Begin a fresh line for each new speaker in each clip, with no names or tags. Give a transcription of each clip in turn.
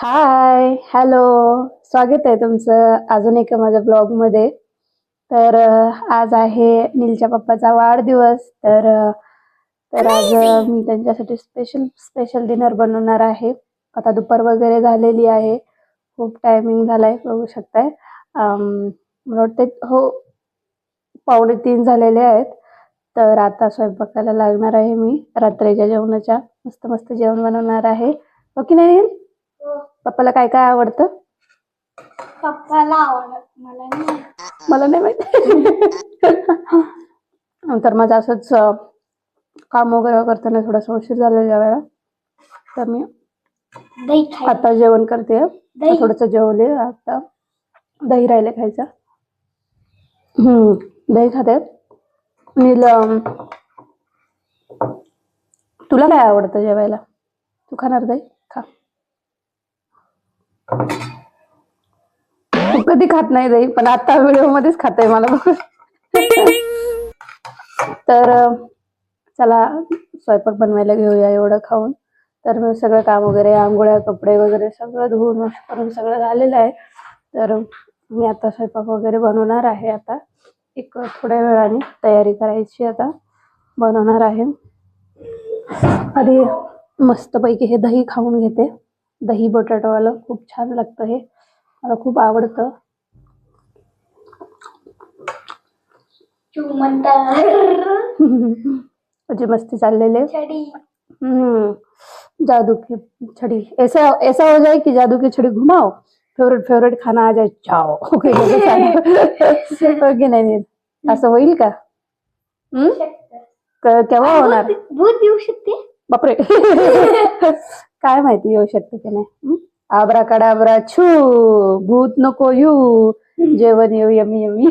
Hi hello. स्वागत आहे तुमचं अजून एका माझ्या ब्लॉगमध्ये तर आज आहे नीलच्या पप्पाचा वाढदिवस. तर तर आज मी त्यांच्यासाठी स्पेशल स्पेशल डिनर बनवणार आहे. आता दुपार वगैरे झालेली आहे. खूप टायमिंग झालाय बघू शकताय. मला वाटते हो पावणे तीन झालेले आहेत. तर आता स्वयंपाकाला लागणार आहे मी. रात्रीच्या जेवणाच्या. मस्त मस्त जेवण बनवणार आहे. हो की नाही? पप्पाला काय काय आवडतं?
पप्पाला आवडत मला नाही
मला नाही माहिती. तर माझं असंच काम वगैरे करताना थोडासा उशीर झालेला वेळा. तर मी
दही खाय
आता जेवण करते.
दही.
थोडस जेवले. आता दही राहिले खायचं. हम्म दही खाते. नील तुला काय आवडतं जेवायला? तू खाणार दही? खा. तू कधी खात नाही दही पण आता व्हिडिओ मध्येच खाते मला बघ तर चला स्वयंपाक बनवायला घेऊया एवढं खाऊन. तर मी सगळं काम वगैरे आंघोळ्या कपडे वगैरे सगळं धुवून वॉश करून सगळं झालेलं आहे. तर मी आता स्वयंपाक वगैरे बनवणार आहे आता. एक थोड्या वेळाने तयारी करायची आता. बनवणार आहे. आधी मस्तपैकी हे दही खाऊन घेते. दही बटाटावालं खूप छान लागतं हे. मला खूप आवडतं. म्हणजे मस्ती चाललेले. जादू की छड़ी. ऐसा ऐसा हो जाए कि जादू की छड़ी घुमाओ. फेवरेट फेवरेट खाना आ जाए चाओ. ओके नाही? असं होईल का? केव्हा होणार?
भूत भूत येऊ शकते.
बापरे. काय माहिती येऊ शकते की नाही? आबरा कडाबरा छू भूत नको येऊ जेवण येऊ यमी यमी.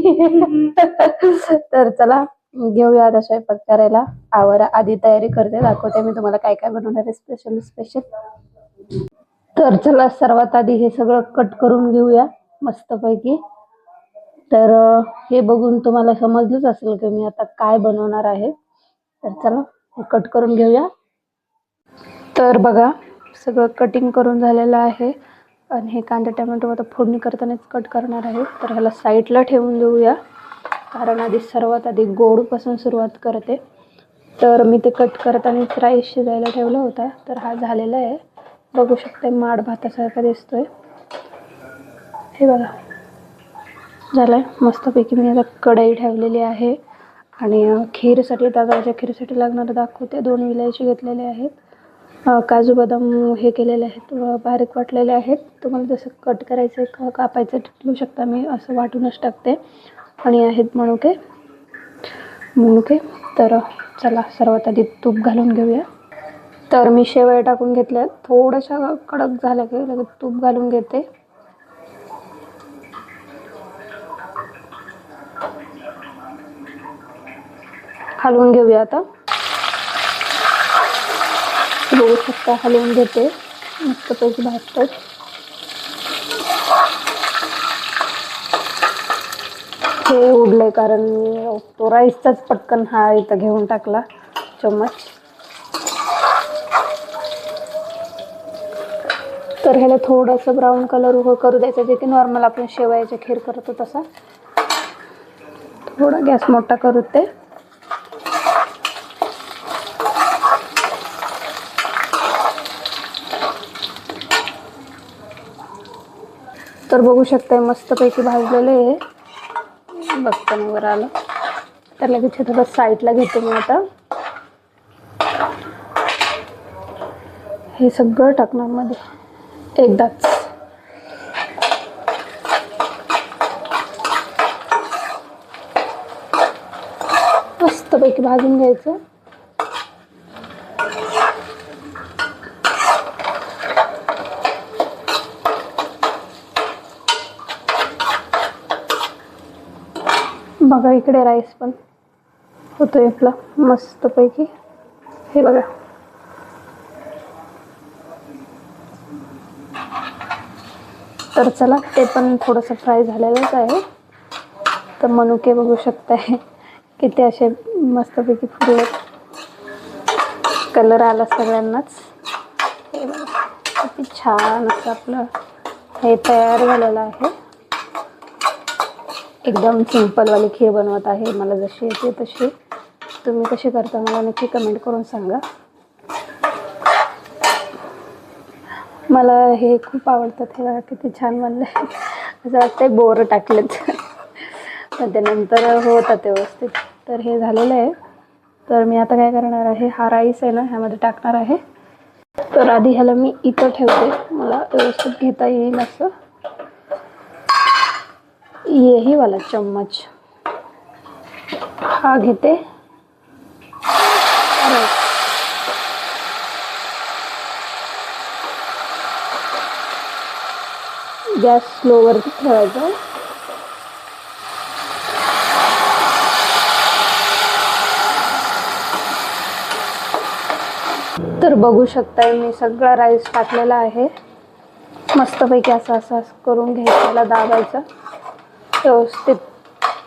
तर चला घेऊया आता स्वयंपाक करायला. आवर आधी तयारी करते दाखवते मी तुम्हाला काय काय बनवणार आहे स्पेशल स्पेशल तर चला सर्वात आधी हे सगळं कट करून घेऊया मस्तपैकी. तर हे बघून तुम्हाला समजलंच असेल की मी आता काय बनवणार आहे. तर चला कट करून घेऊया. तर बघा सगळं कटिंग करून झालेलं आहे. आणि हे कांदा टमॅटो आता फोडणी करतानाच कट करणार आहे. तर ह्याला साईडला ठेवून देऊया. कारण आधी सर्वात आधी गोडपासून सुरुवात करते. तर मी ते कट करतानाच राईस शिजायला ठेवला होता. तर हा झालेला आहे. बघू शकते माड भातासारखा आहे हे बघा. झालंय. मस्तपैकी मी आता कढई ठेवलेली आहे. आणि खीरसाठी तांदळाच्या खीरसाठी लागणारं दाखवते. दोन विलायची घेतलेले आहेत. काजू बदाम हे केलेले आहेत. बारीक वाटलेले आहेत. तुम्हाला जसं कट करायचं का कापायचं ठेवू शकता. मी असं वाटूनच टाकते. आणि आहेत मनुके. मनुके. तर चला सर्वात आधी तूप घालून घेऊया. तर मी शेवया टाकून घेतल्या. थोड्याशा कडक झाल्या की लगेच तूप घालून घेते. हलवून घेऊया आता. बघू शकता हलवून घेते. मस्तपैकी भाजतात हे उडले कारण तो राईसचाच पटकन हा इथं घेऊन टाकला चम्मच. तर ह्याला थोडंसं ब्राऊन कलर उभं करू द्यायचं जे की नॉर्मल आपण शेवयाचे खीर करतो तसा. थोडा गॅस मोठा करू ते. तर बघू शकताय मस्तपैकी भाजलेलं आहे. बघताना वर आलं तर लगेच थोडं साईडला घेते मी आता. हे सगळं टाकणार मध्ये एकदाच. मस्तपैकी भाजून घ्यायचं. बघा इकडे राईस पण होतोय आपला मस्तपैकी. हे बघा. तर चला ते पण थोडंसं फ्राय झालेलंच आहे. तर मनुके बघू शकताय किती असे मस्तपैकी फुले कलर आला सगळ्यांनाच. हे बघा किती छान असं आपलं हे तयार झालेलं आहे. एकदम सिंपलवाली खीर बनवत आहे. मला जशी येते तशी. तुम्ही कशी करता मला नक्की कमेंट करून सांगा. मला हे खूप आवडतं हे बघा किती छान बनलं असं वाटतंय बोरं टाकलेत पण त्यानंतर होतात व्यवस्थित. तर हे झालेलं आहे. तर मी आता काय करणार आहे हा राईस आहे ना ह्यामध्ये टाकणार आहे. तर आधी ह्याला मी इथं ठेवते. मला व्यवस्थित घेता येईल असं. येही वाला चम्मच। हा घेते। गॅस स्लोवरती ठेवायचा। तर बघू शकताय मी सगळा राईस टाकलेला आहे। मस्तपैकी असं असं असं करून घ्यायचं त्याला दाबायचं। व्यवस्थित.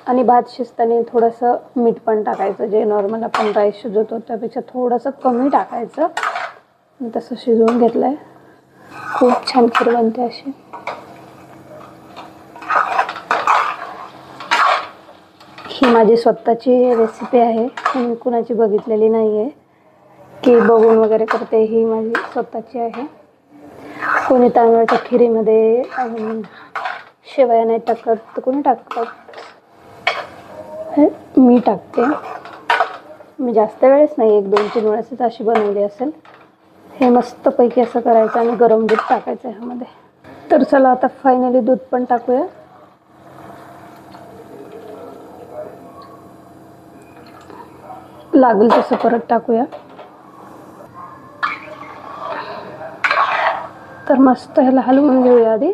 आणि भात शिजताना थोडंसं मीठ पण टाकायचं. जे नॉर्मल आपण राईस शिजवतो त्यापेक्षा थोडंसं कमी टाकायचं. तसं शिजवून घेतलं आहे खूप छान खीर बनते अशी. ही माझी स्वतःची रेसिपी आहे. मी कुणाची बघितलेली नाही आहे की बघून वगैरे करते ही माझी स्वतःची आहे. कोणी तांदळाच्या खिरीमध्ये शेवया नाही टाकत. तर कोणी टाकतात हे मी टाकते. मी जास्त वेळेस नाही एक दोन तीन वेळेसच अशी बनवली असेल. हे मस्तपैकी असं करायचं आणि गरम दूध टाकायचं ह्यामध्ये. तर चला आता फायनली दूध पण टाकूया. लागेल तसं परत टाकूया. तर मस्त ह्याला हलवून घेऊया आधी.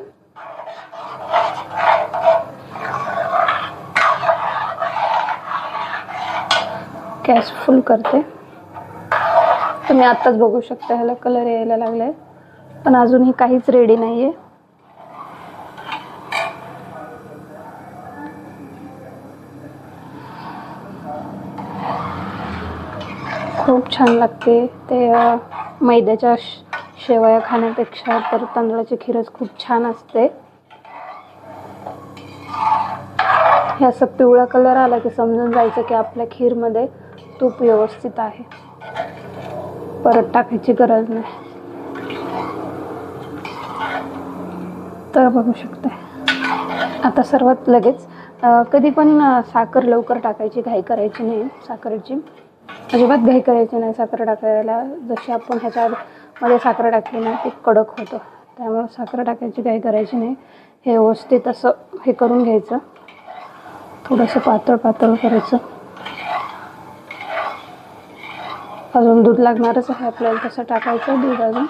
गॅस फुल करते. तुम्ही आत्ताच बघू शकता ह्याला कलर यायला लागलाय. पण अजूनही काहीच रेडी नाही आहे खूप छान लागते. ते मैद्याच्या शेवया खाण्यापेक्षा तर तांदळाची खीरच खूप छान असते. हे असं पिवळा कलर आला की समजून जायचं की आपल्या खीरमध्ये तूप व्यवस्थित आहे. परत टाकायची गरज नाही. तर बघू शकते आता सर्वात लगेच कधी पण साखर लवकर टाकायची घाई करायची नाही. साखरेची. अजिबात घाई करायची नाही साखर टाकायला. जशी आपण ह्याच्यामध्ये साखर टाकली ना ते कडक होतं. त्यामुळे साखर टाकायची घाई करायची नाही. हे व्यवस्थित असं हे करून घ्यायचं. थोडंसं पातळ पातळ करायचं. अजून दूध लागणारच आहे. आपल्याला तसं टाकायचं दूध अजून.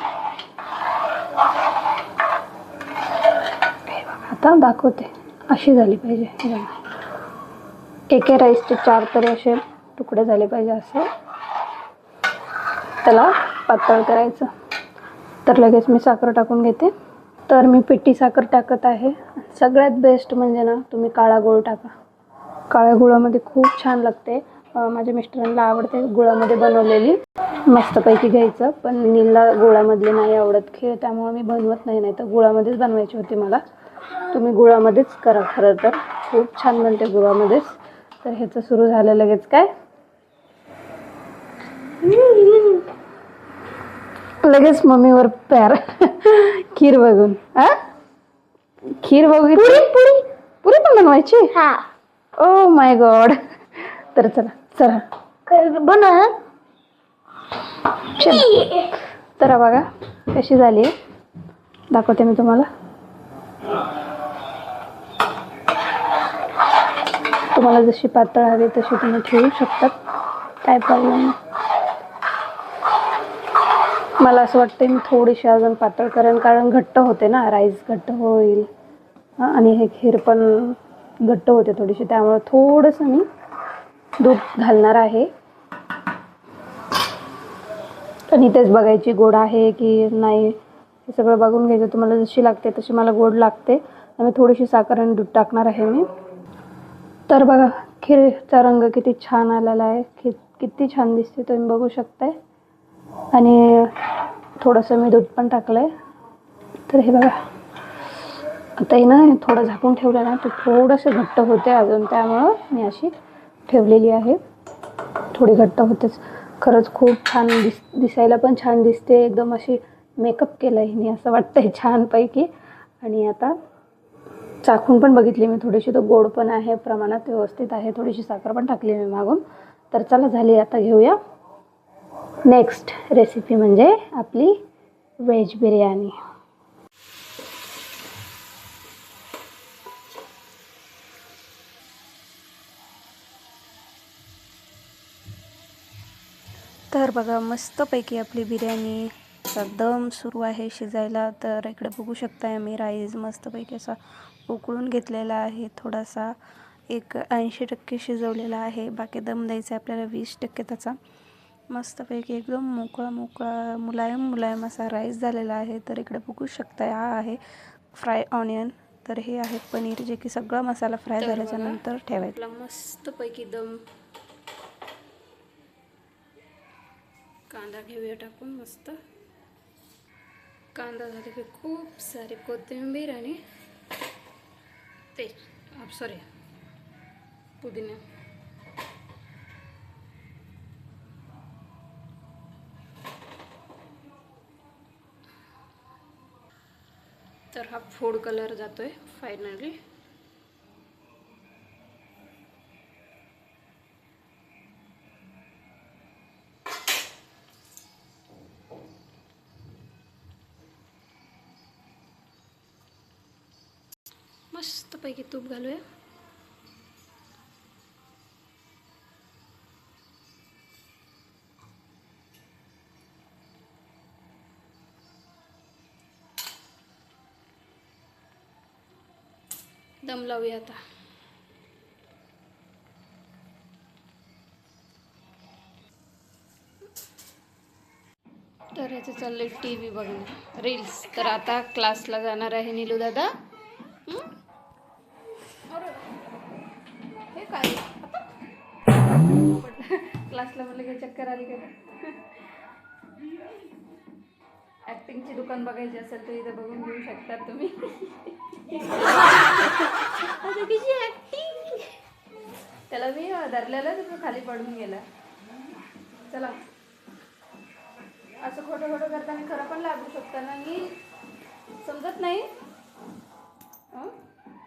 आता दाखवते. अशी झाली पाहिजे. एके राईसचे चार तरी असे तुकडे झाले पाहिजे असं. त्याला पातळ करायचं. तर लगेच मी साखर टाकून घेते. तर मी पिठी साखर टाकत आहे. सगळ्यात बेस्ट म्हणजे ना तुम्ही काळा गुळ टाका. काळ्या गुळामध्ये खूप छान लागते. माझ्या मिस्टरांना आवडते गुळामध्ये बनवलेली. मस्तपैकी घ्यायचं पण नीलला गुळामधली नाही आवडत. खीर त्यामुळे मी बनवत नाही नाही तर गुळामध्येच बनवायची होती मला. तुम्ही गुळामध्येच करा खरं तर. खूप छान बनते गुळामध्येच. तर ह्याचं सुरू झालं लगेच काय? लगेच मम्मीवर प्यार खीर बघून. आ? खीर बघून पुरी पुरी. पुरी पण बनवायची?
हा.
ओ माय गॉड तर चला. चला. तर बघा कशी झाली. दाखवते मी तुम्हाला. तुम्हाला जशी पातळ हवी तशी तुम्ही ठेवू शकतात. काय प्रॉब्लेम नाही. मला असं वाटतं मी थोडीशी अजून पातळ करेन कारण घट्ट होते ना राईस घट्ट होईल. आणि हे खीर पण घट्ट होते थोडीशी त्यामुळे थोडंसं मी दूध घालणार आहे. आणि तेच बघायची गोड आहे की नाही हे सगळं बघून घ्यायचं. तुम्हाला जशी लागते तशी मला गोड लागते. आणि थोडीशी साखर आणि दूध टाकणार आहे मी. तर बघा खीरचा रंग किती छान आलेला आहे. खी किती छान दिसते तुम्ही बघू शकताय. आणि थोडंसं मी दूध पण टाकलं आहे तर हे बघा. आता हे ना थोडं झाकून ठेवलं ना तर थोडंसं घट्ट होते अजून त्यामुळं मी अशी ठेवलेली आहे. थोडी घट्ट होतेच. खरंच खूप छान दिस दिसायला पण छान दिसते. एकदम अशी मेकअप केलं आहे हिने असं वाटतं आहे छानपैकी. आणि आता चाखून पण बघितली मी. थोडीशी तो गोड पण आहे. प्रमाणात व्यवस्थित आहे. थोडीशी साखर पण टाकली मी मागून. तर चला झाली आता घेऊया. नेक्स्ट रेसिपी म्हणजे आपली व्हेज बिर्याणी बघा मस्तपैकी आपली बिर्याणीचा दम सुरू आहे शिजायला तर इकडे बघू शकताय मी राईस मस्तपैकी असा उकळून घेतलेला आहे थोडासा एक ऐंशी टक्के शिजवलेला आहे. बाकी दम द्यायचा आहे आपल्याला वीस टक्के त्याचा. मस्तपैकी एकदम मोकळा मोकळा मुलायम मुलायम असा राईस झालेला आहे. तर इकडे बघू शकताय हा आहे फ्राय ऑनियन. तर हे आहे पनीर जे की सगळा मसाला फ्राय झाल्याच्यानंतर ठेवायचा. मस्तपैकी दम कांदा घेऊया टाकून मस्त. कांदा झाले की खूप सारी कोथिंबीर आणि ते सॉरी पुदिना. तर हा फूड कलर जातोय फायनली मस्तपैकी तूप घालूया. दम लावूया आता. तर याचं चाललंय टी व्ही बघणं. रील्स तर आता क्लासला जाणार आहे नीलू दादा. क्लासला म्हणलं की चक्कर आली का? ऍक्टिंगची दुकान बघायची असेल तर इथे बघून घेऊ शकता तुम्ही. त्याला मी धरलेलं तर तो खाली पडून गेला. चला. असं खोटं खोटं करताना खरं पण लागू शकतं ना मी समजत नाही. हं?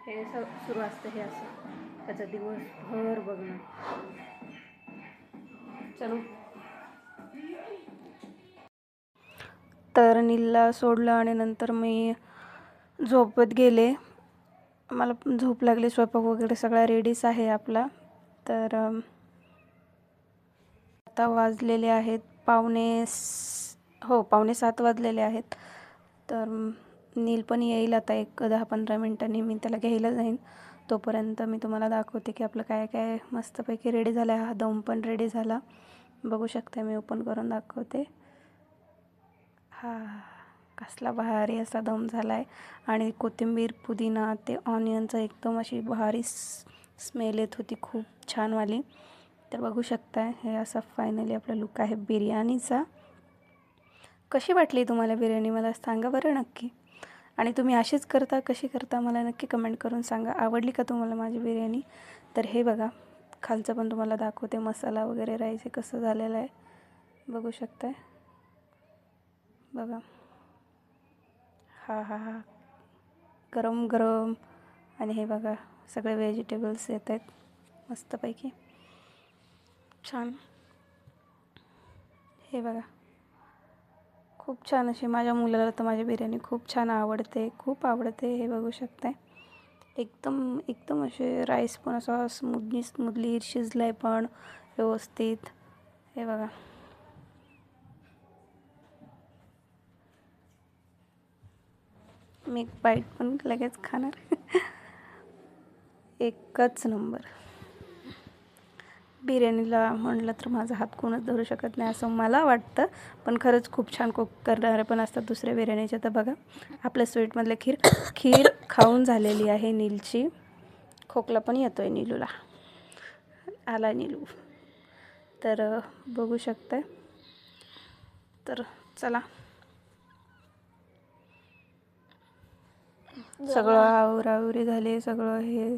हे असं सुरू असतं हे असं. त्याचा दिवसभर बघणं. चलो. तर नीलला सोडलं आणि नंतर मी झोपत गेले. मला झोप लागली स्वयंपाक वगैरे सगळा रेडीच आहे आपला. तर आता वाजलेले आहेत पावणे हो पावणे सात वाजलेले आहेत. तर नील पण येईल आता एक दहा पंधरा मिनटांनी मी त्याला घ्यायला जाईन. तोपर्यंत मी तुम्हाला दाखवते की आपलं काय काय मस्तपैकी रेडी झालं आहे हा दम पण रेडी झाला. बघू शकता मी ओपन करून दाखवते. हा कसला भारी असा दम झाला आहे आणि कोथिंबीर पुदिना ते ऑनियनचं एकदम अशी भारी स्मेल येत होती खूप छानवाली. तर बघू शकताय हे असा फायनली आपला लुक आहे बिर्याणीचा. कशी वाटली तुम्हाला बिर्याणी? मला सांगा बरं नक्की. आणि तुम्ही अशीच करता कशी करता मला नक्की कमेंट करून सांगा. आवडली का तुम्हाला माझी बिर्याणी? तर हे बघा. खालचं पण तुम्हाला दाखवते मसाला वगैरे राहायचे कसं झालेलं आहे. बघू शकताय? बघा. हा हा हा. गरम गरम. आणि हे बघा सगळे व्हेजिटेबल्स येत आहेत मस्तपैकी. छान. हे बघा. खूप छान अशी माझ्या मुलाला तर माझी बिर्याणी खूप छान आवडते खूप आवडते हे बघू शकताय. एकदम एकदम असे राईस पण असा स्मूदली स्मूदली शिजला आहे पण व्यवस्थित. हे बघा. मी एक बाईट पण लगेच खाणार. एकच नंबर बिर्याणीला म्हणलं तर माझा हात कोणच धरू शकत नाही असं मला वाटतं. पण खरंच खूप छान कुक करणारे पण असतात दुसऱ्या बिर्याणीच्या तर बघा आपल्या स्वीटमधले खीर खीर खाऊन झालेली आहे नीलची. खोकला पण येतो आहे नीलूला. आला नीलू. तर बघू शकताय. तर चला. सगळं आवरावरी झाले सगळं हे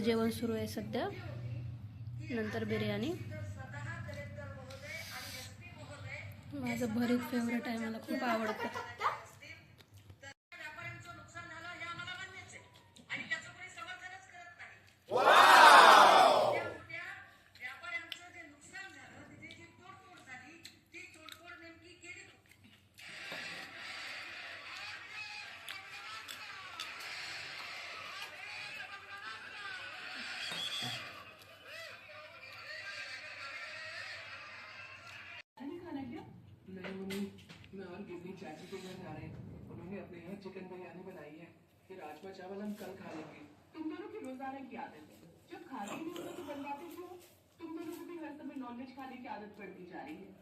जेवण सुरू आहे सध्या. नंतर बिर्याणी. माझं भरीत फेवरेट आहे मला खूप आवडतं.
नहीं. राजमा चावल हम कल खा लेंगे
तुम दोनों की रोजाना की आदत है जब खाते नहीं हो तो बनवाते क्यों तुम दोनों को भी हर समय नॉनवेज खाने की आदत पड़ती जा रही है?